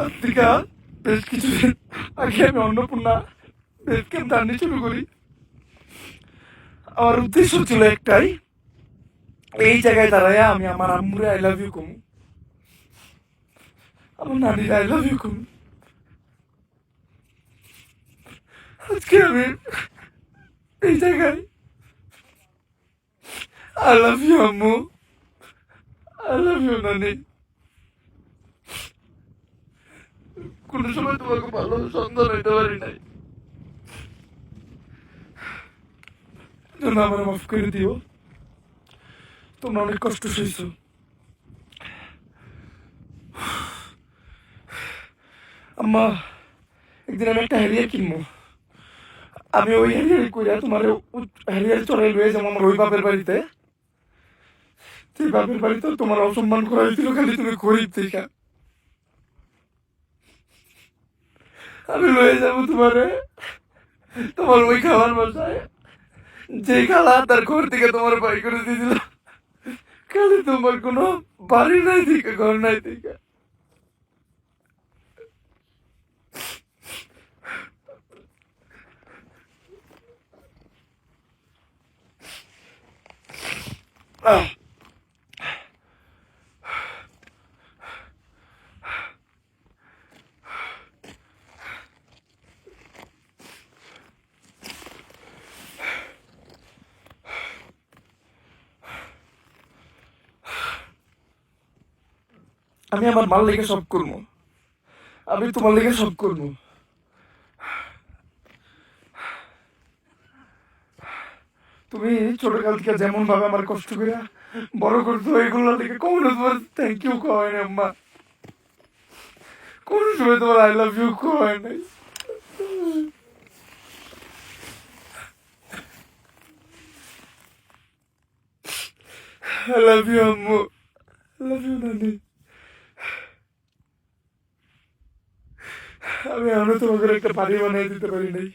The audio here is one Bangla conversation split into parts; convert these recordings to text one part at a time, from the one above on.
আজ থেকে বেশ কিছুদিন আগে আমি অন্নপূর্ণা, বেশ ক্যাম্প জার্নি শুরু করি। আমার উদ্দেশ্য ছিল একটাই, এই জায়গায় দাঁড়ায় আমি আমার আম্মুরে আই লাভ ইউ কমু। আমার নানির আই লাভ ইউ কমু। আজকে আমি এই জায়গায় আই লাভ ইউ আম্মু। আই লাভ ইউ নানি। কোনো সময় তোমাকে ভালো সন্তান হইতে পারি নাই আমার মাফ করে দিও তোমরা অনেক কষ্ট সইছো আম্মা একদিন আমি একটা হ্যারিয়ার কিনবো আমি ওই হ্যারিয়ার কইরা তোমার হ্যারিয়ার চড়াই লয়ে যাব আমার ওই বাপের বাড়িতে সেই বাপের বাড়িতে তোমার অসম্মান করা হয়েছিল খালি তুমি গরিব থেকে আমি লয়ে যাব তোমারে তোমার ওই খাবার বাসায় যে খালা তার ঘর থেকে তোমার বাড়ি করে দিয়েছিল খালি তোমার কোনো বাড়ি নাই থেকে ঘর নাই থেকে আহ আমি আমার মাল লেগে সব করব। আমি তোমার লেগে সব করব। তুমি ছোটকাল থেকে যেমন ভাবে আমার কষ্ট করে বড় করতো এগুলো লেগে কখনো তোমার থ্যাংক ইউ কয় না আম্মা কোন সময় তোমার আই লাভ ইউ কয় নাই। I love you, আম্মু। I love you, নানি। আমি এখনও তোমাকে একটা বাড়ি বানিয়ে দিতে পারি নাই।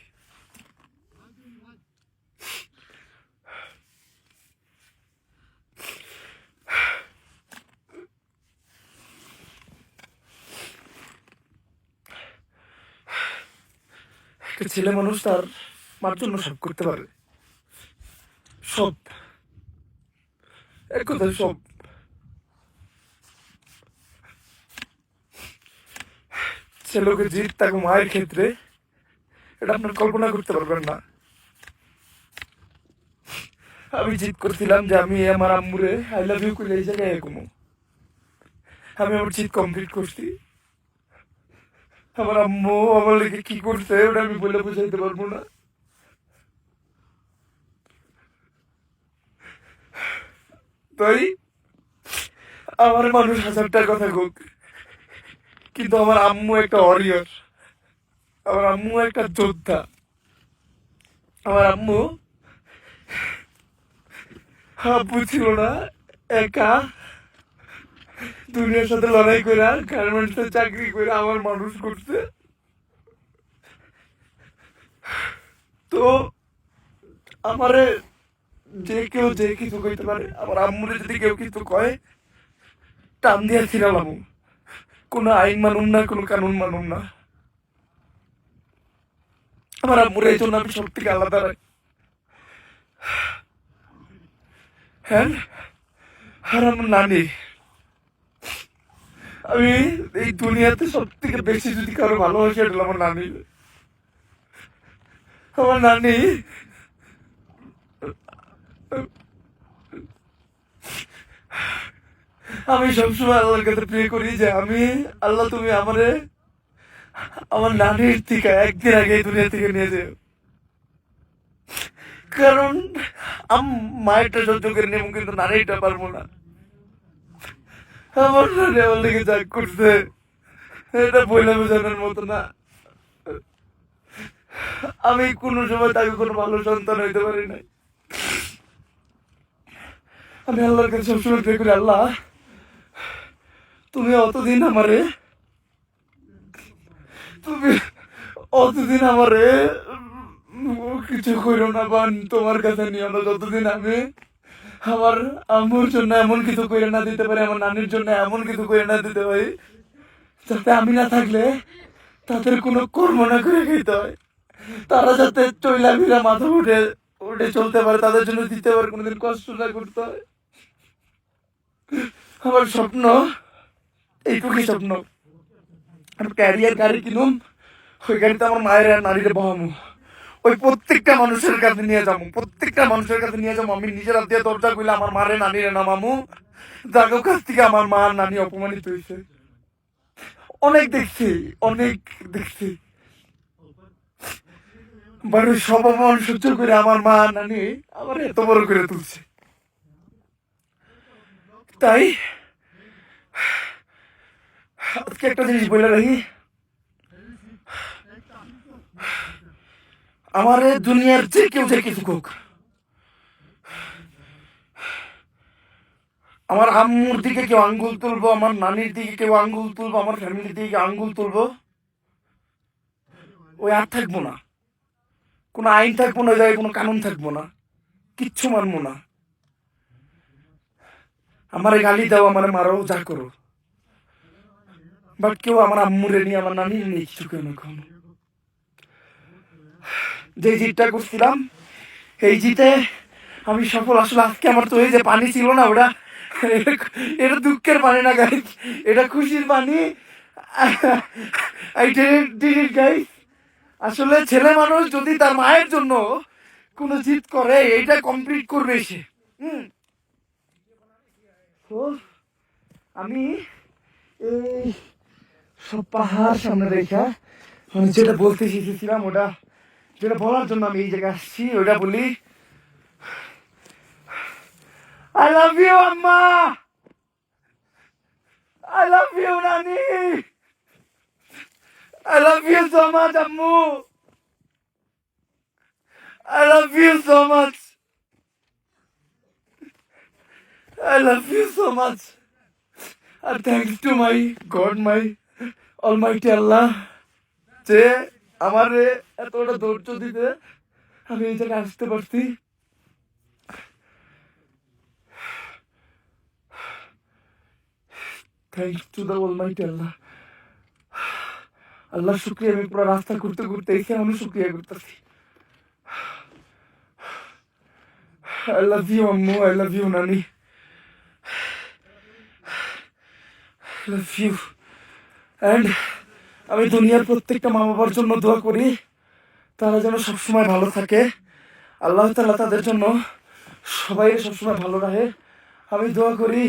একটা ছেলে মানুষ তার মার জন্য সব করতে পারে। সব। এক কথা সব। ছেলেকে জিত তাকে মায়ের ক্ষেত্রে এটা আপনার কল্পনা করতে পারবেন না। আমি জিত করছিলাম যে আমি আমার আম্মুরে আই লাভ ইউ করে এই জায়গায় এগোমো আমি আমার জিত কমপ্লিট করছি। আমার আম্মু আমার লেগে কি করছে ওটা আমি বলে বুঝাইতে পারব না। তাই, আমার মানুষ হাজারটার কথা হোক কিন্তু আমার আম্মু একটা অরিয়র আমার আম্মু একটা যোদ্ধা। আমার আম্মু আব্বু ছিল না, একা দুনিয়ার সাথে লড়াই করে আর গার্মেন্টসে চাকরি করে আমার মানুষ করছে। তো আমারে যে কেউ যে কিছু কইতে পারে, আমার আম্মুরে যদি কেউ কিছু কয়, টান দিয়ে ছিলাম কোনো আইন মানুন না, কোনো কানুন মানুন না। আমার আম্মুর এই জন্য আমি সব থেকে আলাদা রাখি। হ্যাঁ? আর আমার নানি। আমি এই দুনিয়াতে সব থেকে বেশি যদি কারও ভালোবাসি, এটা আমার নানি। আমার নানি। আমি সবসময় আল্লাহর কাছে প্রে করি যে আমি, আল্লাহ তুমি আমারে, আমার নানির থেকে একদিন আগে দুনিয়া থেকে নিয়ে যাও। কারণ, আম, মায়েরটা সহ্য করে নেব, কিন্তু নানিটা পারব না। আমার নানি আমার লেগে যা করছে। এটা বইলে বোঝানোর মতো না। আমি কোনো সময় তাকে কোনো ভালো সন্তান হইতে পারি নাই। আমি আল্লাহর কাছে সবসময় প্রে করি, আল্লাহ তুমি অতদিন আমারে তুমি অতদিন আমারে কিছু করো না বান, তোমার কাছে নিও না যতদিন আমি আমার আম্মুর জন্য এমন কিছু করে না দিতে পারি, আমার নানির জন্য এমন কিছু করে না দিতে পারি, যাতে আমি না থাকলে তাদের কোনো কর্ম না করে খেতে হয়। তারা যাতে চইলা ভিড়া মাথা উঠে উঠে চলতে পারে, তাদের জন্য দিতে পারে, কোনোদিন কষ্ট না করতে হয়। আমার স্বপ্ন এইটুকুই স্বপ্ন। আমি ক্যারিয়ার গাড়ি কিনুম, ওই গাড়িতে আমার মায়ের আর নারীরে বহামু। ওই প্রত্যেকটা মানুষের কাছে নিয়ে যাব প্রত্যেকটা মানুষের কাছে নিয়ে যাব আমি নিজের হাত দিয়ে দরজা কইলে আমার মারে নানিরে নামামু। যাগো কাছ থেকে আমার মা আর নানি অপমানিত হয়েছে। অনেক দেখছি অনেক দেখছি। বাড়ি সব অপমান সহ্য করে আমার মা আর নানি আমার এত বড় করে তুলছে। তাই আজকে একটা জিনিস বলে রাখি। আমার দুনিয়ার যে কেউ যে কিছু হোক আমার আম্মুর দিকে কেউ আঙ্গুল তুলবো, আমার নানির দিকে কেউ আঙ্গুল তুলবো, আমার ফ্যামিলির দিকে আঙ্গুল তুলবো। ওই আর থাকব না। কোনো আইন থাকব না ওই কোনো কানুন থাকব না। কিচ্ছু মানবো না। আমার গালি দাও, আমার মারো, যা করো। বাট কেউ আমার আম্মুরে নিয়ে আমার নানি নিয়ে কিছু কেন কখনো যে জিতটা করছিলাম এই জিতে আমি সফল আসলে আজকে আমার তো এই যে পানি ছিল না ওটা এটা দুঃখের পানি না গাই এটা খুশির পানি। আই ডিড আসলে ছেলে মানুষ যদি তার মায়ের জন্য কোনো জিত করে এইটা কমপ্লিট করবে সে। হুম। আমি এই সব পাহাড় সামনে রেখা। আমি যেটা বলতে শিখেছিলাম ওটা যেটা বলার জন্য আমি এই জায়গায় আসছি ওটা বলি আই লাভ ইউ আম্মা! আই লাভ ইউ নানি! I love you so much আম্মু! I love you so much I love you so much. And thanks to my God, my Almighty Allah যে আমার এতটা ধৈর্য দিতে আমি এই জায়গায় আসতে পারছি thanks to the almighty Allah Allah শুক্রিয়া আমি পুরো রাস্তা ঘুরতে ঘুরতে এসে আমি শুক্রিয়া করতেছি I love you, Ammu. I love you, Nani. Love you and আমি দুনিয়ার প্রত্যেকটা মা বাবার জন্য দোয়া করি, তারা যেন সবসময় ভালো থাকে। আল্লাহ তালা তাদের জন্য সবাই সবসময় ভালো রাখে। আমি দোয়া করি